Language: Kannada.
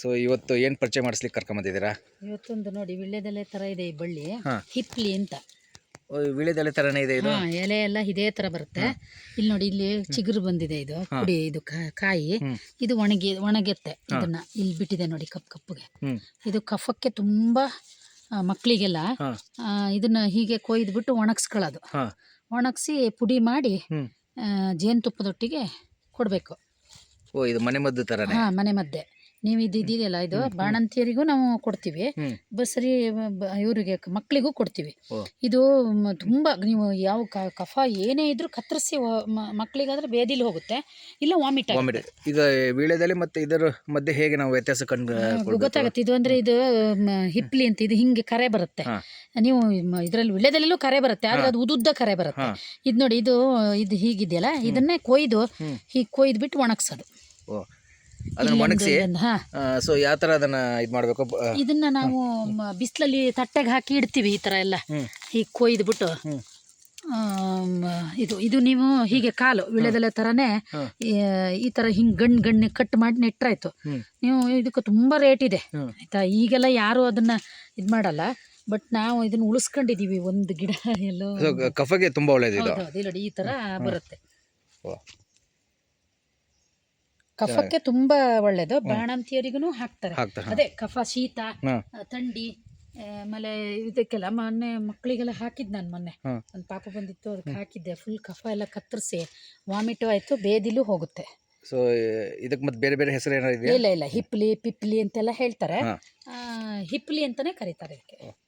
ಸೊ ಇವತ್ತು ಏನು ಪರಿಚಯ ಮಾಡಿಸ್ಲಿಕ್ಕೆ ಕರ್ಕೊಂಬಂದಿದ್ದೀರಾ ಇವತ್ತೊಂದು ನೋಡಿ ವಿಳ್ಯದೆಲೆ ತರ ಇದೆ ಈ ಬಳ್ಳಿ. ಹಾ. ಹಿಪ್ಲಿ ಅಂತ. ಓ, ವೀಳ್ಯದೆಲೆ ಥರನೇ ಇದೆ ಇದು? ಹಾ ಎಲೆ ಎಲ್ಲ ಇದೇ ತರ ಬರುತ್ತೆ. ಇಲ್ಲಿ ನೋಡಿ ಇಲ್ಲಿ ಚಿಗುರು ಬಂದಿದೆ ಇದು ಕುಡಿ ಇದು ಕಾ- ಕಾಯಿ. ಹ್ಮ್. ಇದು ಒಣಗಿ ಒಣಗುತ್ತೆ ಇದನ್ನ. ಇಲ್ಲಿ ಬಿಟ್ಟಿದೆ ನೋಡಿ ಕಪ್ ಕಪ್ಪುಗೆ. ಇದು ಕಫಕ್ಕೆ ತುಂಬಾ ಆ, ಮಕ್ಕಳಿಗೆಲ್ಲ ಹಾಂ. ಆ, ಇದನ್ನ ಹೀಗೆ ಕೊಯ್ದುಬಿಟ್ಟು ಒಣಗಿಸ್ಕೊಳ್ಳೋದು. ಹಾಂ. ಒಣಗಿಸಿ ಪುಡಿ ಮಾಡಿ ಹ್ಞೂ ಆ, ಜೇನುತುಪ್ಪದೊಟ್ಟಿಗೆ ಕೊಡಬೇಕು. ಓ ಇದು ಮನೆ ಮದ್ದು ಥರನೇ ಹಾ ಮನೆ ಮದ್ದೆ. ನೀವು ಇದು ಇದೆಯಲ್ಲ ಇದು ಬಾಣಂತಿಯರಿಗೂ ನಾವು ಕೊಡ್ತೀವಿ. ಬಸರಿ ಇವರಿಗೆ ಮಕ್ಕಳಿಗೂ ಕೊಡ್ತೀವಿ. ಇದು ಮ- ತುಂಬ ನೀವು ಯಾವ ಕ- ಕಫ ಏನೇ ಇದ್ರೂ ಕತ್ತರಿಸಿ ಮಕ್ಕಳಿಗಾದ್ರೆ ಬೇದಿಲಿ ಹೋಗುತ್ತೆ. ಇಲ್ಲ ವಾಮಿಟ್ ವಾಮಿಟ್ ಈಗ ವೀಳ್ಯದೆಲೆ ಮತ್ತೆ ಇದರ ಮಧ್ಯೆ ಹೇಗೆ ನಾವು ವ್ಯತ್ಯಾಸ ಕಂಡು ಗೊತ್ತಾಗುತ್ತೆ. ಇದು ಅಂದ್ರೆ ಇದು ಮ, ಹಿಪ್ಲಿ ಅಂತ ಇದು ಹಿಂಗೆ ಕರೆ ಬರುತ್ತೆ. ಹಾ. ನೀವು ಇದರಲ್ಲಿ ವಿಳ್ಯದಲ್ಲೂ ಕರೆ ಬರುತ್ತೆ ಆದ್ರೆ ಅದು ಉದುದ್ದ ಕರೆ ಬರುತ್ತೆ. ಹಾಂ. ಇದು ನೋಡಿ ಇದು ಇದು ಹೀಗಿದೆಯಲ್ಲ ಇದನ್ನೇ ಕೊಯ್ದು. ಹೀಗೆ ಕೊಯ್ದು ಬಿಟ್ಟು ಒಣಗ್ಸೋದು. ಓ. ಅದನ್ನು ಒಣಗಿಸಿ ಸೊ ಯಾವ ತರ ಅದನ್ನು ಇದು ಮಾಡಬೇಕು? ಇದನ್ನ ನಾವು ಬಿಸಿಲಲ್ಲಿ ತಟ್ಟೆಗೆ ಹಾಕಿ ಇಡ್ತೀವಿ ಈ ತರ ಎಲ್ಲ. ಹೀಗೆ ಕೊಯ್ದು ಬಿಟ್ಟು ಇದು ಇದು ನೀವು ಹೀಗೆ ಕಾಲು ವಿಳೆದೆಲೆ ತರನೇ ಈ- ತರ ಹಿಂಗ್ ಹಿಂಗೆ ಗಣ್ಣು ಗಣ್ಣು ಕಟ್ ಮಾಡಿ ನೆಟ್ರಾಯ್ತು. ನೀವು ಇದಕ್ಕೆ ತುಂಬಾ ರೇಟ್ ಇದೆ. ಆಯ್ತಾ? ಈಗೆಲ್ಲ ಯಾರು ಅದನ್ನ ಇದು ಮಾಡಲ್ಲ. ಬಟ್ ನಾವು ಇದನ್ನ ಉಳಿಸ್ಕೊಂಡಿದೀವಿ ಒಂದು ಗಿಡ ಎಲ್ಲೋ ಕಫಗೆ ತುಂಬಾ ಒಳ್ಳೇದು ನೋಡಿ ಈ ತರ ಬರುತ್ತೆ. ಕಫಕ್ಕೆ ತುಂಬಾ ಒಳ್ಳೇದು. ಬಾಣಂತಿಯರಿಗೂ ಹಾಕ್ತಾರೆ. ಹಾಕ್ತಾರೆ ಅದೇ ಕಫ ಶೀತ ತಂಡಿ ಥಂಡಿ ಆಮೇಲೆ ಇದಕ್ಕೆಲ್ಲ ಮೊನ್ನೆ ಮಕ್ಕಳಿಗೆಲ್ಲ ಹಾಕಿದ್ ನಾನು ಮೊನ್ನೆ. ಒಂದ್ ಒಂದು ಪಾಪ ಬಂದಿತ್ತು ಅದಕ್ಕೆ ಹಾಕಿದ್ದೆ. ಫುಲ್ ಕಫ ಎಲ್ಲ ಕತ್ತರಿಸಿ ವಾಮಿಟು ಆಯ್ತು ಬೇದಿಲು ಹೋಗುತ್ತೆ. ಸೊ ಇದಕ್ಕೆ ಮತ್ತೆ ಬೇರೆ ಬೇರೆ ಹೆಸರು ಏನಾರು ಇದೆಯಾ? ಇಲ್ಲ ಇಲ್ಲ. ಹಿಪ್ಲಿ ಪಿಪ್ಲಿ ಅಂತೆಲ್ಲ ಹೇಳ್ತಾರೆ. ಹಾಂ. ಆ, ಹಿಪ್ಲಿ ಅಂತಾನೆ ಕರೀತಾರೆ ಇದಕ್ಕೆ.